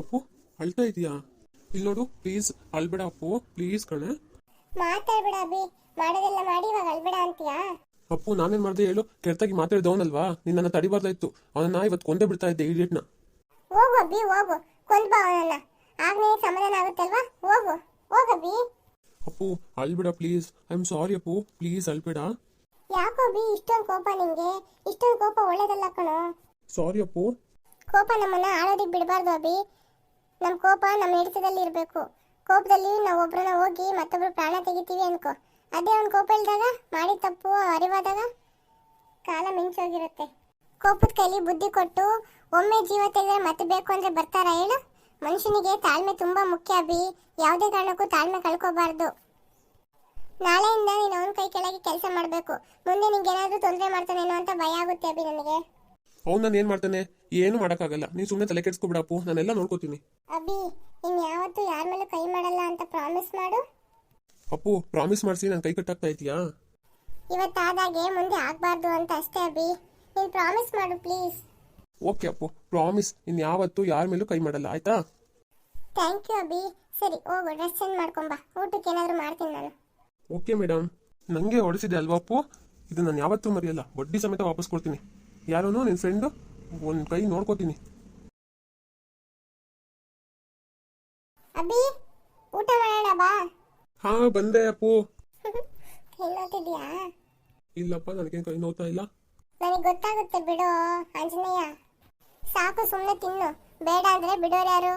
ಅಪ್ಪು ಅಳ್ತಾ ಇದೀಯಾ? ಇಲ್ಲಿ ನೋಡು ಪ್ಲೀಸ್ ಅಳ್ಬೇಡ ಅಪ್ಪು ಪ್ಲೀಸ್ ಕಣೆ. ಮಾತಾಡ್ಬೇಡ ಅಭಿ ಮಾಡೋದೆಲ್ಲ ಮಾಡಿ ಇವಾಗ ಅಳ್ಬೇಡ ಅಂತೀಯಾ? ಅಪ್ಪು ನಾನೇನ್ ಮಾಡ್ದೆ ಹೇಳು ಕೆಟ್ಟಾಗಿ ಮಾತಾಡಿದವನಲ್ವಾ? ನಿನ್ನನ್ನು ತಡಿಬಾರ್ದಾಯ್ತು ಅವನನ್ನ ಇವತ್ತು ಕೊಂದೇ ಬಿಡ್ತಾ ಇದ್ದೆ ಇಡಿಯಟ್ನ ಹೋಗು ಅಬ್ಬಿ ಹೋಗು. ಕೊಂದ್ಬಾ ಅವನನ್ನ. ಆಗ ನಿನಗೆ ಸಮಾಧಾನ ಆಗುತ್ತಲ್ವಾ? ಹೋಗು ಹೋಗಬ್ಬಿ ಅಪ್ಪು ಅಳ್ಬೇಡ please I am sorry Appu please ಅಳ್ಬೇಡ. ಯಾಕೋ ಅಬ್ಬಿ ಇಷ್ಟೊಂದು ಕೋಪ ನಿಂಗೆ? ಇಷ್ಟೊಂದು ಕೋಪ ಒಳ್ಳೇದಲ್ಲ ಕಣೋ. ಸಾರಿ ಅಪ್ಪು. ಕೋಪ ನಮ್ಮನ್ನ ಆಳೋದಿಕ್ ಬಿಡಬಾರ್ದು ಅಭಿ. ನಮ್ಮ ಕೋಪ ನಮ್ಮ ಹಿಡಿತದಲ್ಲಿ ಇರಬೇಕು. ಕೋಪದಲ್ಲಿ ನಾವು ಒಬ್ಬರನ್ನ ಹೋಗಿ ಮತ್ತೊಬ್ಬರು ಪ್ರಾಣ ತೆಗಿತೀವಿ ಅನ್ಕೋ. ಅದೇ ಅವ್ನು ಕೋಪ ಇಲ್ದಾಗ ಮಾಡಿ ತಪ್ಪು, ಅರಿವಾದಾಗ ಕಾಲ ಮಿಂಚೋಗಿರುತ್ತೆ. ಕೋಪದ ಕೈಲಿ ಬುದ್ಧಿ ಕೊಟ್ಟು ಒಮ್ಮೆ ಜೀವ ತೆಗೆದ್ರೆ ಮತ್ತೆ ಬೇಕು ಅಂದ್ರೆ ಬರ್ತಾರ ಹೇಳು? ಮನುಷ್ಯನಿಗೆ ತಾಳ್ಮೆ ತುಂಬಾ ಮುಖ್ಯ ಅಭಿ. ಯಾವುದೇ ಕಾರಣಕ್ಕೂ ತಾಳ್ಮೆ ಕಳ್ಕೋಬಾರ್ದು. ನಾಳೆಯಿಂದ ನೀನು ಅವನ ಕೈ ಕೆಳಗೆ ಕೆಲಸ ಮಾಡಬೇಕು. ಮುಂದೆ ನಿಂಗೆ ಏನಾದರೂ ತೊಂದರೆ ಮಾಡ್ತಾನೇನೋ ಅಂತ ಭಯ ಆಗುತ್ತೆ ಅಭಿ ನನಗೆ. ಅವ್ನು ನಾನು ಏನ್ ಮಾಡ್ತಾನೆ? ಏನು ಮಾಡೋಕ್ಕಾಗಲ್ಲ. ನೀನು ಸುಮ್ಮನೆ ತಲೆ ಕೆಡ್ಸ್ಕೊಬಿಡಪ್ಪು. ನಾನೆಲ್ಲ ನೋಡ್ಕೋತೀನಿ. ಅಬ್ಬಿ ಇನ್ ಯಾವತ್ತೂ ಯಾರ ಮೇಲೂ ಕೈ ಮಾಡಲ್ಲ ಅಂತ ಪ್ರಾಮಿಸ್ ಮಾಡು. ಅಪ್ಪು ಪ್ರಾಮಿಸ್ ಮಾಡಿಸಿ ನಾನು ಕೈ ಕಟ್ಟಾಗ್ತಾ ಇದೀಯಾ ಇವತ್ತಾದಾಗೆ ಮುಂದೆ ಆಗ್ಬಾರ್ದು ಅಂತ ಅಷ್ಟೇ ಅಬ್ಬಿ ನೀನ್ ಪ್ರಾಮಿಸ್ ಮಾಡು ಪ್ಲೀಸ್ ಓಕೆ ಅಪ್ಪು ಪ್ರಾಮಿಸ್ ಇನ್ ಯಾವತ್ತೂ ಯಾರ ಮೇಲೂ ಕೈ ಮಾಡಲ್ಲ ಆಯ್ತಾ? ಥ್ಯಾಂಕ್ ಯು ಅಬ್ಬಿ ಸರಿ ಹೋಗು ಡ್ರೆಸ್ ಚೇಂಜ್ ಮಾಡ್ಕೊಂಬಾ ಊಟಕ್ಕೆ ಏನಾದರೂ ಮಾಡ್ತೀನಿ ನಾನು. ಓಕೆ ಮೇಡಮ್ ನನಗೆ ಹೊಡಿಸಿದೆ ಅಲ್ವಾ ಅಪ್ಪು? ಇದು ನಾನು ಯಾವತ್ತೂ ಮರೆಯಲ್ಲ. ಬಡ್ಡಿ ಸಮೇತ ವಾಪಸ್ ಕೊಡ್ತೀನಿ. ಯಾರೂ ನಿನ್ನ ಫ್ರೆಂಡು ಒಂದು ಕೈ ನೋಡ್ಕೋತೀನಿ. ಅಭಿ ಊಟ ಮಾಡೋಣ ಬಾ. ಹಾ ಬಂದೆ ಅಪ್ಪು. ಇಲ್ಲಪ್ಪ ನನಗೇನು ಕೈ ನೋಡ್ತಾ ಇಲ್ಲ. ನನಗೆ ಗೊತ್ತಾಗುತ್ತೆ ಬಿಡು ಆಂಜನೇಯ. ಸಾಕು ಸುಮ್ಮನೆ ತಿನ್ನು. ಬೇಡ ಅಂದ್ರೆ ಬಿಡೋರು ಯಾರು?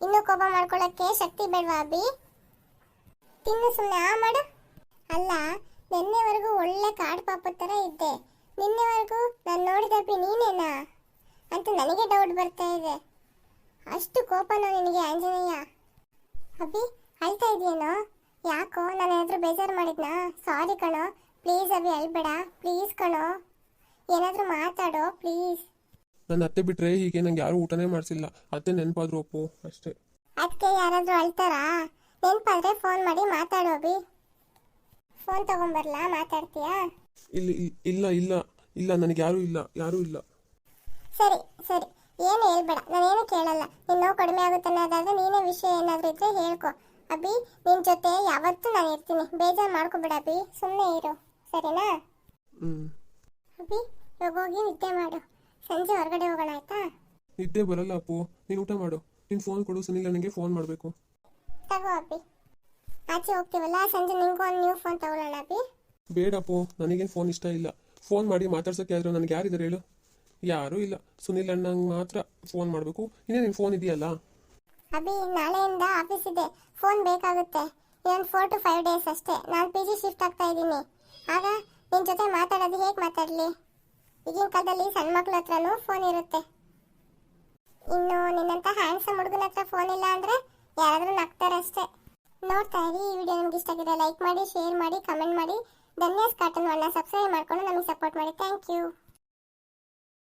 ಇನ್ನೂ ಕೋಪ ಮಾಡ್ಕೊಳ್ಳೋಕ್ಕೆ ಶಕ್ತಿ ಬೇಡವಾ ಅಭಿ ತಿನ್ನು ಸುಮ್ಮನೆ ಆ ಮಾಡು. ಅಲ್ಲ ನಿನ್ನೆವರೆಗೂ ಒಳ್ಳೆ ಕಾಡು ಪಾಪದ ಥರ ಇದ್ದೆ. ನಿನ್ನೆವರೆಗೂ ನಾನು ನೋಡಿದ ಅಪ್ಪಿ ನೀನೇನಾ? ಅಂತ ನನಗೆ ಡೌಟ್ ಬರ್ತಾ ಇದೆ. ಅಷ್ಟು ಕೋಪನೋ ನಿನಗೆ ಆಂಜನೇಯ? ಅಭಿ ಅಳ್ತಾ ಇದೆಯೇನೋ? ಯಾಕೋ ನಾನು ಏನಾದರೂ ಬೇಜಾರು ಮಾಡಿದ್ನಾ? ಸಾರಿ ಕಣೋ. ಪ್ಲೀಸ್ ಅಭಿ ಅಳ್ಬೇಡ. ಪ್ಲೀಸ್ ಕಣೋ. ಏನಾದರೂ ಮಾತಾಡೋ ಪ್ಲೀಸ್ ನನ್ನ ಅತ್ತೆ ಬಿಟ್ರೆ ಹೀಗೆ ನಂಗೆ ಯಾರು ಊಟನೇ ಮಾಡಿಸಿಲ್ಲ. ಅತ್ತೆ ನೆನಪಾದ್ರು ಅಪ್ಪು ಅಷ್ಟೇ. ಅದಕ್ಕೆ ಯಾರಾದರೂ ಅಳ್ತಾರಾ? ನೆನಪಾದ್ರೆ ಫೋನ್ ಮಾಡಿ ಮಾತಾಡೋ ಅಭಿ. ಫೋನ್ ತಗೊಂಬರ್ಲಾ? ಮಾತಾಡ್ತೀಯಾ? ಇಲ್ಲಿ ಇಲ್ಲ ಇಲ್ಲ ಇಲ್ಲ ನನಗೆ ಯಾರೂ ಇಲ್ಲ ಯಾರೂ ಇಲ್ಲ. ಸರಿ ಸರಿ. ಏನು ಹೇಳ್ಬೇಡ. ನಾನೇನು ಕೇಳಲ್ಲ. ನಿನ್ನ ನೋವು ಕಡಿಮೆ ಆಗುತ್ತೆ ಅನ್ನೋದಾದ್ರೆ ನೀನೇ ವಿಷಯ ಏನಾದರೂ ಇದ್ರೆ ಹೇಳ್ಕೊ. ಅಭಿ ನಿನ್ನ ಜೊತೆ ಯಾವತ್ತೂ ನಾನು ಇರ್ತೀನಿ. ಬೇಜಾರು ಮಾಡ್ಕೊಬೇಡ ಅಭಿ. ಸುಮ್ಮನೆ ಇರು. ಸರಿನಾ? ಹ್ಞೂ ಅಭಿ ಇವಾಗ ಹೋಗಿ ನಿದ್ದೆ ಮಾಡು. ಸಂಜೆ ಹೊರಗಡೆ ಹೋಗೋಣ ಆಯ್ತಾ? ನಿದ್ದೆ ಬರಲ್ಲ ಅಪ್ಪು. ನೀನು ಊಟ ಮಾಡು. ನೀನು ಫೋನ್ ಕೊಡು. ಸುನಿಲ್ ನನಗೆ ಫೋನ್ ಮಾಡಬೇಕು. ತಗೋ ಅಭಿ. ಆಚೆ ಹೋಗ್ತೀವಲ್ಲ? ಸಂಜೆ ನಿಂಗೂ ಒಂದು ನ್ಯೂ ಫೋನ್ ತಗೊಳ್ಳೋಣ ಅಭಿ. ಬೇಡಪ್ಪು ನನಗೇನು ಫೋನ್ ಇಷ್ಟ ಇಲ್ಲ. ಫೋನ್ ಮಾಡಿ ಮಾತಾಡ್ಸೋಕೆ ಆದರೂ ನನಗೆ ಯಾರಿದ್ದಾರೆ ಹೇಳು. ಯಾರೂ ಇಲ್ಲ. ಸುನಿಲ್ ಅಣ್ಣಂಗೆ ಮಾತ್ರ ಫೋನ್ ಮಾಡಬೇಕು. ಇನ್ನೇ ನಿನ್ನ ಫೋನ್ ಇದೆಯಲ್ಲ? ಅಭಿ, ನಾಳೆಯಿಂದ ಆಫೀಸ್ ಇದೆ. ಫೋನ್ ಬೇಕಾಗುತ್ತೆ. ಇನ್ನೊಂದು ಫೋರ್ ಟು ಫೈವ್ ಡೇಸ್ ಅಷ್ಟೇ. ನಾನು ಪಿ ಜಿ ಶಿಫ್ಟ್ ಆಗ್ತಾ ಇದ್ದೀನಿ. ಆಗ ನಿನ್ನ ಜೊತೆ ಮಾತಾಡೋದು ಹೇಗೆ ಮಾತಾಡಲಿ? ಈಗಿನ ಕಾಲದಲ್ಲಿ ಸಣ್ಣ ಮಕ್ಳ ಹತ್ರನೂ ಫೋನ್ ಇರುತ್ತೆ. ಇನ್ನು ನಿನ್ನಂಥ ಹ್ಯಾಂಡ್ಸಮ್ ಹುಡುಗನ ಹತ್ರ ಫೋನ್ ಇಲ್ಲ ಅಂದರೆ ಯಾರಾದರೂ ನಗ್ತಾರಷ್ಟೇ. ನೋಡ್ತಾ ಇರಿ ಈ ವಿಡಿಯೋ ನಿಮ್ಗೆ ಇಷ್ಟ ಆಗಿದೆ ಲೈಕ್ ಮಾಡಿ ಶೇರ್ ಮಾಡಿ ಕಮೆಂಟ್ ಮಾಡಿ. ಧನ್ಯಾಸ್ ಕಾರ್ಟನ್ ಅನ್ನ ಸಬ್ಸ್ಕ್ರೈಬ್ ಮಾಡ್ಕೊಂಡು ನಮಗೆ ಸಪೋರ್ಟ್ ಮಾಡಿ. Thank you